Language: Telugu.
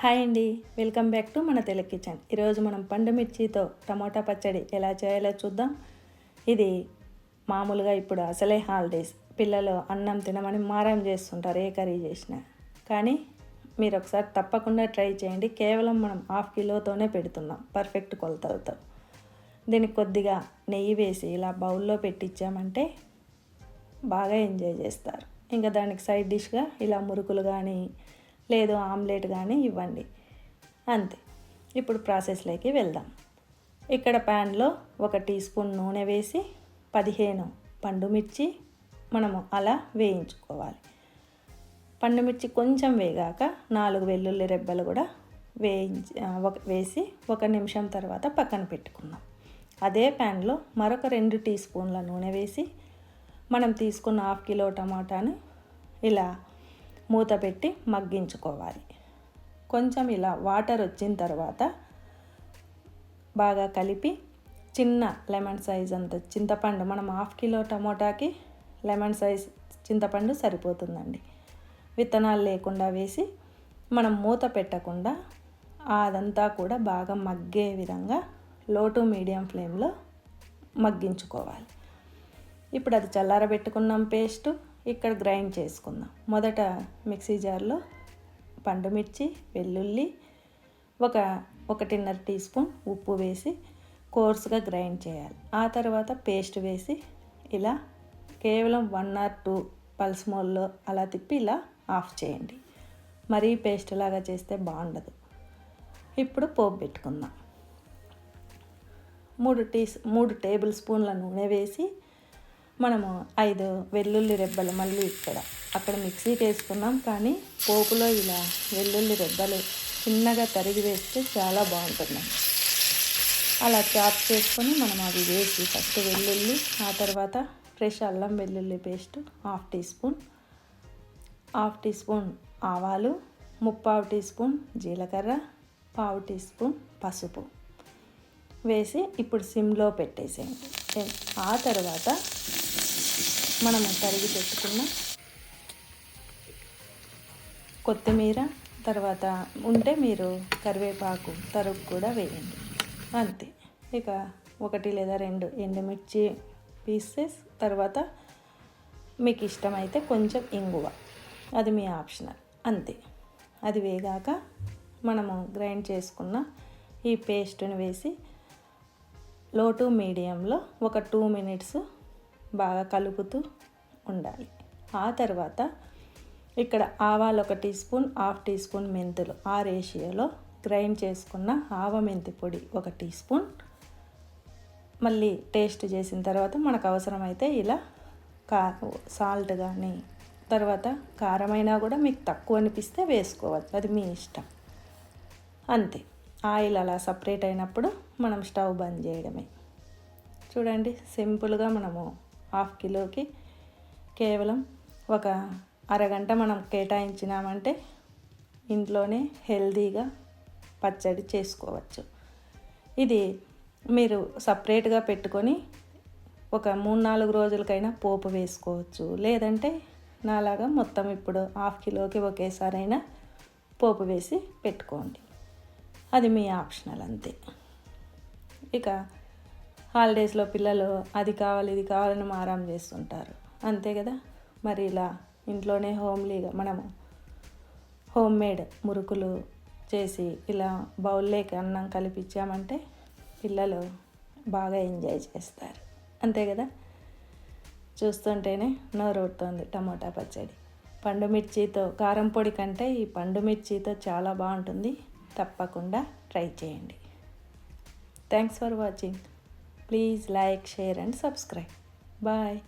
హాయ్ అండి. వెల్కమ్ బ్యాక్ టు మన తెలుగు కిచెన్. ఈరోజు మనం పండు మిర్చితో టమోటా పచ్చడి ఎలా చేయాలో చూద్దాం. ఇది మామూలుగా ఇప్పుడు అసలే హాలిడేస్ పిల్లలు అన్నం తినమని మారం చేస్తుంటారు ఏ కర్రీ చేసినా. కానీ మీరు ఒకసారి తప్పకుండా ట్రై చేయండి. కేవలం మనం హాఫ్ కిలోతోనే పెడుతున్నాం పర్ఫెక్ట్ కొలతలతో. దీనికి కొద్దిగా నెయ్యి వేసి ఇలా బౌల్లో పెట్టించామంటే బాగా ఎంజాయ్ చేస్తారు. ఇంకా దానికి సైడ్ డిష్గా ఇలా మురుకులు కానీ లేదు ఆమ్లెట్ కానీ ఇవ్వండి. అంతే. ఇప్పుడు ప్రాసెస్లోకి వెళ్దాం. ఇక్కడ ప్యాన్లో ఒక టీ స్పూన్ నూనె వేసి పదిహేను పండు మిర్చి మనము అలా వేయించుకోవాలి. పండు మిర్చి కొంచెం వేగాక నాలుగు వెల్లుల్లి రెబ్బలు కూడా వేయించి ఒక వేసి ఒక నిమిషం తర్వాత పక్కన పెట్టుకుందాం. అదే ప్యాన్లో మరొక రెండు టీ స్పూన్ల నూనె వేసి మనం తీసుకున్న హాఫ్ కిలో టమాటాని ఇలా మూత పెట్టి మగ్గించుకోవాలి. కొంచెం ఇలా వాటర్ వచ్చిన తర్వాత బాగా కలిపి చిన్న లెమన్ సైజ్ అంత చింతపండు మనం హాఫ్ కిలో టమోటాకి లెమన్ సైజ్ చింతపండు సరిపోతుందండి. విత్తనాలు లేకుండా వేసి మనం మూత పెట్టకుండా అదంతా కూడా బాగా మగ్గే విధంగా లో టు మీడియం ఫ్లేమ్లో మగ్గించుకోవాలి. ఇప్పుడు అది చల్లారబెట్టుకున్నాం పేస్టు. ఇక్కడ గ్రైండ్ చేసుకుందాం. మొదట మిక్సీ జార్లో పండుమిర్చి వెల్లుల్లి ఒక ఒకటిన్నర టీ స్పూన్ ఉప్పు వేసి కోర్స్గా గ్రైండ్ చేయాలి. ఆ తర్వాత పేస్ట్ వేసి ఇలా కేవలం వన్ ఆర్ టూ పల్స్ మోల్లో అలా తిప్పి ఇలా ఆఫ్ చేయండి. మరీ పేస్ట్ లాగా చేస్తే బాగుండదు. ఇప్పుడు పోపు పెట్టుకుందాం. మూడు టీ మూడు టేబుల్ స్పూన్ల నూనె వేసి మనము ఐదు వెల్లుల్లి రెబ్బలు మళ్ళీ ఇక్కడ. అక్కడ మిక్సీకి వేసుకున్నాం కానీ పోపులో ఇలా వెల్లుల్లి రెబ్బలు చిన్నగా తరిగి వేస్తే చాలా బాగుంటుంది. అలా చాప్ చేసుకొని మనం అవి వేసి ఫస్ట్ వెల్లుల్లి ఆ తర్వాత ఫ్రెష్ అల్లం వెల్లుల్లి paste half teaspoon half teaspoon ఆవాలు ముప్పావు టీ స్పూన్ జీలకర్ర పావు టీ స్పూన్ పసుపు వేసి ఇప్పుడు సిమ్లో పెట్టేసేయండి. ఆ తర్వాత మనము తరిగి పెట్టుకున్న కొత్తిమీర తర్వాత ఉంటే మీరు కరివేపాకు తరుగు కూడా వేయండి. అంతే. ఇక ఒకటి లేదా రెండు ఎండుమిర్చి పీసెస్ తర్వాత మీకు ఇష్టమైతే కొంచెం ఇంగువ. అది మీ ఆప్షనల్. అంతే. అది వేగాక మనము గ్రైండ్ చేసుకున్న ఈ పేస్ట్ని వేసి లో టు మీడియంలో ఒక టూ మినిట్స్ బాగా కలుపుతూ ఉండాలి. ఆ తర్వాత ఇక్కడ ఆవాలు ఒక teaspoon half teaspoon మెంతులు. ఆ రేషియోలో గ్రైండ్ చేసుకున్న ఆవ మెంతి పొడి ఒక టీ స్పూన్. మళ్ళీ టేస్ట్ చేసిన తర్వాత మనకు అవసరమైతే ఇలా కా సాల్ట్ కానీ తర్వాత కారమైనా కూడా మీకు తక్కువ అనిపిస్తే వేసుకోవచ్చు. అది మీ ఇష్టం. అంతే. ఆయిల్ అలా సపరేట్ అయినప్పుడు మనం స్టవ్ బంద్ చేయడమే. చూడండి సింపుల్గా మనము హాఫ్ కిలోకి కేవలం ఒక అరగంట మనం కేటాయించినామంటే ఇంట్లోనే హెల్తీగా పచ్చడి చేసుకోవచ్చు. ఇది మీరు సపరేట్గా పెట్టుకొని ఒక మూడు నాలుగు రోజులకైనా పోపు వేసుకోవచ్చు. లేదంటే నాలాగా మొత్తం ఇప్పుడు హాఫ్ కిలోకి ఒకేసారైనా పోపు వేసి పెట్టుకోండి. అది మీ ఆప్షనల్ అంతే. ఇక హాలిడేస్లో పిల్లలు అది కావాలి ఇది కావాలని మారం చేస్తుంటారు. అంతే కదా? మరి ఇలా ఇంట్లోనే హోమ్లీగా మనము హోమ్ మేడ్ మురుకులు చేసి ఇలా బౌల్లోకి అన్నం కలిపించామంటే పిల్లలు బాగా ఎంజాయ్ చేస్తారు. అంతే కదా? చూస్తుంటేనే నోరొడుతోంది టమోటా పచ్చడి. పండు మిర్చితో కారం పొడి కంటే ఈ పండు మిర్చితో చాలా బాగుంటుంది. తప్పకుండా ట్రై చేయండి. Thanks for watching please like share and subscribe bye